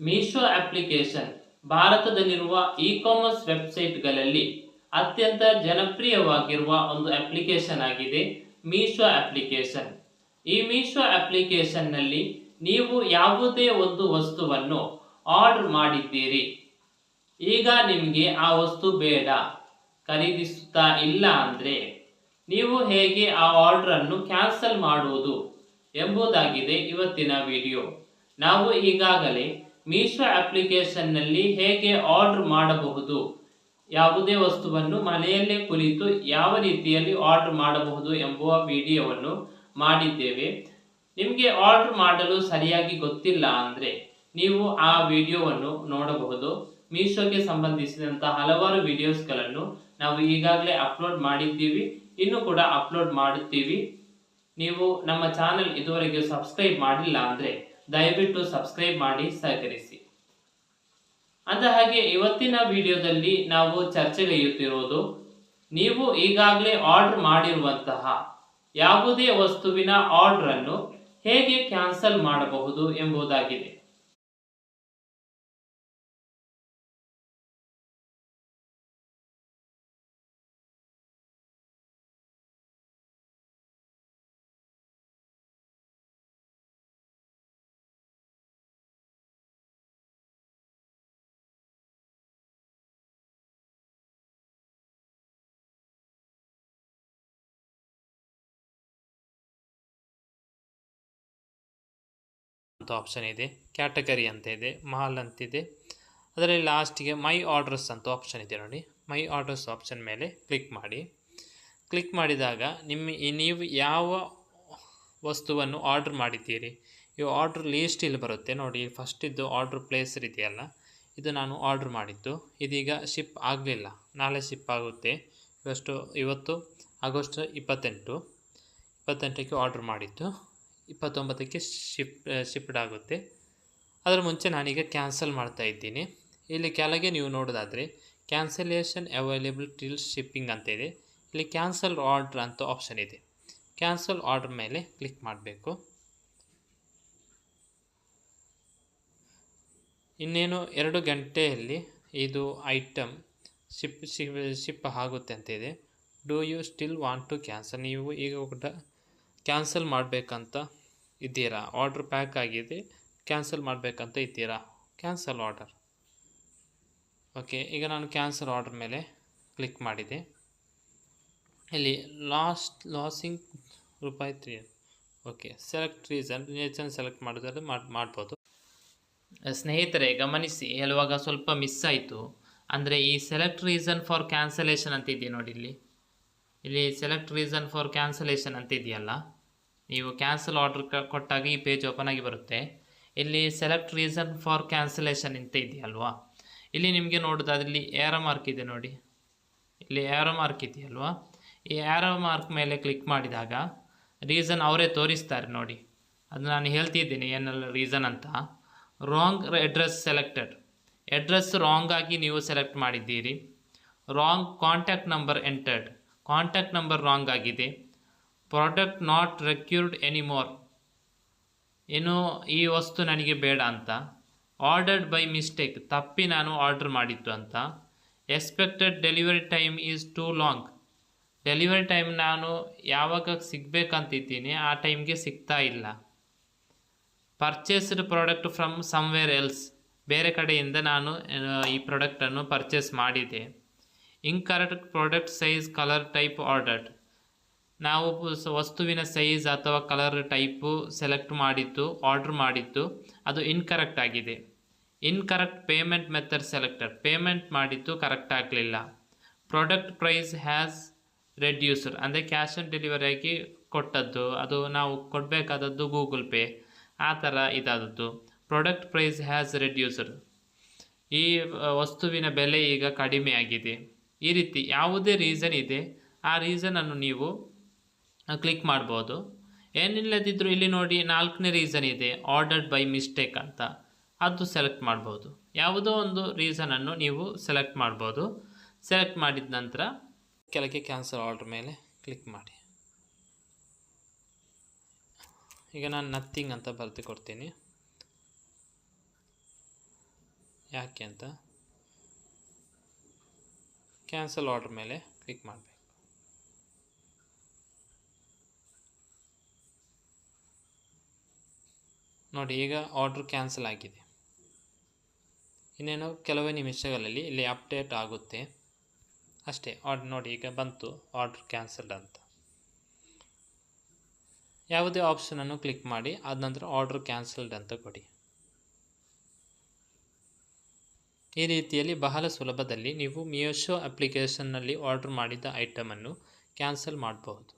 Meesho application ಭಾರತದಲ್ಲಿರುವ e commerce ವೆಬ್ಸೈಟ್ಗಳಲ್ಲಿ ಅತ್ಯಂತ ಜನಪ್ರಿಯವಾಗಿರುವ ಒಂದು ಅಪ್ಲಿಕೇಶನ್ ಆಗಿದೆ ಮೀಶೋ ಅಪ್ಲಿಕೇಶನ್. ಈ ಮೀಶೋ ಅಪ್ಲಿಕೇಶನ್ನಲ್ಲಿ ನೀವು ಯಾವುದೇ ಒಂದು ವಸ್ತುವನ್ನು ಆರ್ಡರ್ ಮಾಡಿದ್ದೀರಿ. ಈಗ ನಿಮಗೆ ಆ ವಸ್ತು ಬೇಡ. ಖರೀದಿಸುತ್ತಾ ಇಲ್ಲ ಅಂದರೆ ನೀವು ಹೇಗೆ ಆ ಆರ್ಡ್ರನ್ನು ಕ್ಯಾನ್ಸಲ್ ಮಾಡುವುದು ಎಂಬುದಾಗಿದೆ ಇವತ್ತಿನ ವಿಡಿಯೋ. ನಾವು ಈಗಾಗಲೇ ಮೀಶೋ ಅಪ್ಲಿಕೇಶನ್ನಲ್ಲಿ ಹೇಗೆ ಆರ್ಡರ್ ಮಾಡಬಹುದು? ಯಾವುದೇ ವಸ್ತುವನ್ನು ಮನೆಯಲ್ಲೇ ಕುಳಿತು ಯಾವ ರೀತಿಯಲ್ಲಿ ಆರ್ಡರ್ ಮಾಡಬಹುದು ಎಂಬುವ ವಿಡಿಯೋವನ್ನು ಮಾಡಿದ್ದೇವೆ. ನಿಮಗೆ ಆರ್ಡರ್ ಮಾಡಲು ಸರಿಯಾಗಿ ಗೊತ್ತಿಲ್ಲ ಅಂದರೆ ನೀವು ಆ ವಿಡಿಯೋವನ್ನು ನೋಡಬಹುದು. ಮೀಶೋಗೆ ಸಂಬಂಧಿಸಿದಂತಹ ಹಲವಾರು ವಿಡಿಯೋಸ್ಗಳನ್ನು ನಾವು ಈಗಾಗಲೇ ಅಪ್ಲೋಡ್ ಮಾಡಿದ್ದೀವಿ. ಇನ್ನು ಕೂಡ ಅಪ್ಲೋಡ್ ಮಾಡುತ್ತೀವಿ. ನೀವು ನಮ್ಮ ಚಾನೆಲ್ ಇದುವರೆಗೆ ಸಬ್ಸ್ಕ್ರೈಬ್ ಮಾಡಿಲ್ಲ ಅಂದರೆ ದಯವಿಟ್ಟು ಸಬ್ಸ್ಕ್ರೈಬ್ ಮಾಡಿ ಸಹಕರಿಸಿ. ಅಂದ ಹಾಗೆ ಇವತ್ತಿನ ವಿಡಿಯೋದಲ್ಲಿ ನಾವು ಚರ್ಚೆಗೈಯುತ್ತಿರುವುದು ನೀವು ಈಗಾಗಲೇ ಆರ್ಡರ್ ಮಾಡಿರುವಂತಹ ಯಾವುದೇ ವಸ್ತುವಿನ ಆರ್ಡರ್ ಅನ್ನು ಹೇಗೆ ಕ್ಯಾನ್ಸಲ್ ಮಾಡಬಹುದು ಎಂಬುದಾಗಿದೆ. ಅಂತ ಆಪ್ಷನ್ ಇದೆ. ಕ್ಯಾಟಗರಿ ಅಂತ ಇದೆ. ಮಾಲ್ ಅಂತಿದೆ ಅದರಲ್ಲಿ ಲಾಸ್ಟಿಗೆ ಮೈ ಆರ್ಡರ್ಸ್ ಅಂತ ಆಪ್ಷನ್ ಇದೆ ನೋಡಿ. ಮೈ ಆರ್ಡರ್ಸ್ ಆಪ್ಷನ್ ಮೇಲೆ ಕ್ಲಿಕ್ ಮಾಡಿ. ಕ್ಲಿಕ್ ಮಾಡಿದಾಗ ನಿಮ್ಮ ನೀವು ಯಾವ ವಸ್ತುವನ್ನು ಆರ್ಡ್ರ್ ಮಾಡಿದ್ದೀರಿ? ಈ ಆರ್ಡ್ರ್ ಲೀಸ್ಟ್ ಇಲ್ಲಿ ಬರುತ್ತೆ. ನೋಡಿ ಫಸ್ಟ್ ಇದ್ದು ಆರ್ಡ್ರ್ ಪ್ಲೇಸ್ ಇದೆಯಲ್ಲ? ಇದು ನಾನು ಆರ್ಡ್ರ್ ಮಾಡಿದ್ದು. ಇದೀಗ ಶಿಪ್ ಆಗಲಿಲ್ಲ. ನಾಳೆ ಶಿಪ್ ಆಗುತ್ತೆ. ಇವಷ್ಟು, ಇವತ್ತು ಆಗಸ್ಟ್ ಇಪ್ಪತ್ತೆಂಟು. ಇಪ್ಪತ್ತೆಂಟಕ್ಕೆ ಆರ್ಡ್ರ್ ಮಾಡಿದ್ದು. ಇಪ್ಪತ್ತೊಂಬತ್ತಕ್ಕೆ ಶಿಪ್ ಶಿಫ್ಟ್ ಆಗುತ್ತೆ. ಅದರ ಮುಂಚೆ ನಾನೀಗ ಕ್ಯಾನ್ಸಲ್ ಮಾಡ್ತಾ ಇದ್ದೀನಿ. ಇಲ್ಲಿ ಕೆಳಗೆ ನೀವು ನೋಡೋದಾದರೆ ಕ್ಯಾನ್ಸಲೇಷನ್ ಅವೈಲೇಬಲ್ ಟಿಲ್ ಶಿಪ್ಪಿಂಗ್ ಅಂತ ಇದೆ. ಇಲ್ಲಿ ಕ್ಯಾನ್ಸಲ್ ಆರ್ಡ್ರ್ ಅಂತ ಆಪ್ಷನ್ ಇದೆ. ಕ್ಯಾನ್ಸಲ್ ಆರ್ಡ್ರ್ ಮೇಲೆ ಕ್ಲಿಕ್ ಮಾಡಬೇಕು. ಇನ್ನೇನು ಎರಡು ಗಂಟೆಯಲ್ಲಿ ಇದು ಐಟಮ್ ಶಿಪ್ ಶಿಪ್ ಆಗುತ್ತೆ ಅಂತ ಇದೆ. Do you still want to cancel ನೀವು ಈಗ ಕೂಡ ಕ್ಯಾನ್ಸಲ್ ಮಾಡಬೇಕಂತ ಇದ್ದೀರಾ? ಆರ್ಡ್ರ್ ಪ್ಯಾಕ್ ಆಗಿದೆ. ಕ್ಯಾನ್ಸಲ್ ಮಾಡಬೇಕಂತ ಇದ್ದೀರಾ? ಕ್ಯಾನ್ಸಲ್ ಆರ್ಡರ್ ಓಕೆ ಈಗ ನಾನು ಕ್ಯಾನ್ಸಲ್ ಆರ್ಡರ್ ಮೇಲೆ ಕ್ಲಿಕ್ ಮಾಡಿದೆ. ಇಲ್ಲಿ ಲಾಸ್ಟ್ ಲಾಸಿಂಗ್ ರೂಪಾಯಿ three okay select reason reason select ಮಾಡೋದಾದ್ರೆ ಮಾಡಿ, ಮಾಡ್ಬೋದು. ಸ್ನೇಹಿತರೆ, ಗಮನಿಸಿ, ಹೇಳುವಾಗ ಸ್ವಲ್ಪ ಮಿಸ್ ಆಯಿತು. ಅಂದರೆ ಈ ಸೆಲೆಕ್ಟ್ ರೀಸನ್ ಫಾರ್ ಕ್ಯಾನ್ಸಲೇಷನ್ ಅಂತ ಇದೆಯಾ ನೋಡಿ ಇಲ್ಲಿ. ಇಲ್ಲಿ ಸೆಲೆಕ್ಟ್ ರೀಸನ್ ಫಾರ್ ಕ್ಯಾನ್ಸಲೇಷನ್ ಅಂತ ಇದೆಯಲ್ಲ ನೀವು ಕ್ಯಾನ್ಸಲ್ ಆರ್ಡರ್ ಕೊಟ್ಟಾಗ ಈ ಪೇಜ್ ಓಪನ್ ಆಗಿ ಬರುತ್ತೆ. ಇಲ್ಲಿ ಸೆಲೆಕ್ಟ್ ರೀಸನ್ ಫಾರ್ ಕ್ಯಾನ್ಸಲೇಷನ್ ಅಂತ ಇದೆಯಲ್ವಾ? ಇಲ್ಲಿ ನಿಮಗೆ ನೋಡೋದಾದ್ರೆ ಇಲ್ಲಿ ಏರೋ ಮಾರ್ಕ್ ಇದೆ ನೋಡಿ. ಇಲ್ಲಿ ಏರೋ ಮಾರ್ಕ್ ಇದೆಯಲ್ವಾ? ಈ ಏರೋ ಮಾರ್ಕ್ ಮೇಲೆ ಕ್ಲಿಕ್ ಮಾಡಿದಾಗ ರೀಸನ್ ಅವರೇ ತೋರಿಸ್ತಾರೆ ನೋಡಿ. ಅದು ನಾನು ಹೇಳ್ತಿದ್ದೀನಿ ಏನೆಲ್ಲ ರೀಸನ್ ಅಂತ. Wrong address selected address wrong ಆಗಿ ನೀವು ಸೆಲೆಕ್ಟ್ ಮಾಡಿದ್ದೀರಿ. Wrong contact number entered contact number wrong ಆಗಿದೆ. ಪ್ರಾಡಕ್ಟ್ ನಾಟ್ ರೆಕ್ಯೂರ್ಡ್ ಎನಿಮೋರ್ ಏನು ಈ ವಸ್ತು ನನಗೆ ಬೇಡ ಅಂತ. ಆರ್ಡರ್ಡ್ ಬೈ ಮಿಸ್ಟೇಕ್ ತಪ್ಪಿ ನಾನು ಆರ್ಡರ್ ಮಾಡಿದ್ದು ಅಂತ. Expected delivery time is too long delivery time ನಾನು ಯಾವಾಗ ಸಿಗಬೇಕಂತಿದ್ದೀನಿ ಆ ಟೈಮ್ಗೆ ಸಿಗ್ತಾ ಇಲ್ಲ. Purchased product from somewhere else ಬೇರೆ ಕಡೆಯಿಂದ ನಾನು ಈ ಪ್ರಾಡಕ್ಟನ್ನು ಪರ್ಚೇಸ್ ಮಾಡಿದೆ. Incorrect product size colour type ordered ನಾವು ವಸ್ತುವಿನ ಸೈಜ್ ಅಥವಾ ಕಲರ್ ಟೈಪು ಸೆಲೆಕ್ಟ್ ಮಾಡಿತ್ತು ಆರ್ಡ್ರ್ ಮಾಡಿತ್ತು ಅದು ಇನ್ಕರೆಕ್ಟ್ ಆಗಿದೆ. Incorrect payment method selected payment ಮಾಡಿತ್ತು ಕರೆಕ್ಟ್ ಆಗಲಿಲ್ಲ. ಪ್ರಾಡಕ್ಟ್ ಪ್ರೈಸ್ ಹ್ಯಾಸ್ ರೆಡ್ಯೂಸರ್ ಅಂದರೆ ಕ್ಯಾಶ್ ಆನ್ ಡೆಲಿವರಿಯಾಗಿ ಕೊಟ್ಟದ್ದು. ಅದು ನಾವು ಕೊಡಬೇಕಾದದ್ದು ಗೂಗಲ್ ಪೇ ಆ ಥರ ಇದಾದದ್ದು. ಪ್ರಾಡಕ್ಟ್ ಪ್ರೈಸ್ ಹ್ಯಾಸ್ ರೆಡ್ಯೂಸರ್ ಈ ವಸ್ತುವಿನ ಬೆಲೆ ಈಗ ಕಡಿಮೆ ಆಗಿದೆ. ಈ ರೀತಿ ಯಾವುದೇ ರೀಸನ್ ಇದೆ. ಆ ರೀಸನನ್ನು ನೀವು ಕ್ಲಿಕ್ ಮಾಡ್ಬೋದು. ಏನಿಲ್ಲದಿದ್ದರೂ ಇಲ್ಲಿ ನೋಡಿ ನಾಲ್ಕನೇ ರೀಸನ್ ಇದೆ ಆರ್ಡರ್ಡ್ ಬೈ ಮಿಸ್ಟೇಕ್ ಅಂತ. ಅದು ಸೆಲೆಕ್ಟ್ ಮಾಡ್ಬೋದು. ಯಾವುದೋ ಒಂದು ರೀಸನನ್ನು ನೀವು ಸೆಲೆಕ್ಟ್ ಮಾಡ್ಬೋದು. ಸೆಲೆಕ್ಟ್ ಮಾಡಿದ ನಂತರ ಕೆಳಗೆ ಕ್ಯಾನ್ಸಲ್ ಆರ್ಡ್ರ್ ಮೇಲೆ ಕ್ಲಿಕ್ ಮಾಡಿ. ಈಗ ನಾನು ನಥಿಂಗ್ ಅಂತ ಬರೆದು ಕೊಡ್ತೀನಿ. ಯಾಕೆ ಅಂತ? ಕ್ಯಾನ್ಸಲ್ ಆರ್ಡ್ರ್ ಮೇಲೆ ಕ್ಲಿಕ್ ಮಾಡಬೇಕು. ನೋಡಿ, ಈಗ ಆರ್ಡ್ರ್ ಕ್ಯಾನ್ಸಲ್ ಆಗಿದೆ. ಇನ್ನೇನು, ಕೆಲವೇ ನಿಮಿಷಗಳಲ್ಲಿ ಇಲ್ಲಿ ಅಪ್ಡೇಟ್ ಆಗುತ್ತೆ. ಅಷ್ಟೇ ಆರ್ಡ್ ನೋಡಿ, ಈಗ ಬಂತು ಆರ್ಡ್ರ್ ಕ್ಯಾನ್ಸಲ್ಡ್ ಅಂತ. ಯಾವುದೇ ಆಪ್ಷನನ್ನು ಕ್ಲಿಕ್ ಮಾಡಿ ಆದ ನಂತರ ಆರ್ಡ್ರ್ ಕ್ಯಾನ್ಸಲ್ಡ್ ಅಂತ ಕೊಡಿ. ಈ ರೀತಿಯಲ್ಲಿ ಬಹಳ ಸುಲಭದಲ್ಲಿ ನೀವು ಮಿಯೋಶೋ ಅಪ್ಲಿಕೇಶನ್ನಲ್ಲಿ ಆರ್ಡ್ರ್ ಮಾಡಿದ ಐಟಮನ್ನು ಕ್ಯಾನ್ಸಲ್ ಮಾಡಬಹುದು.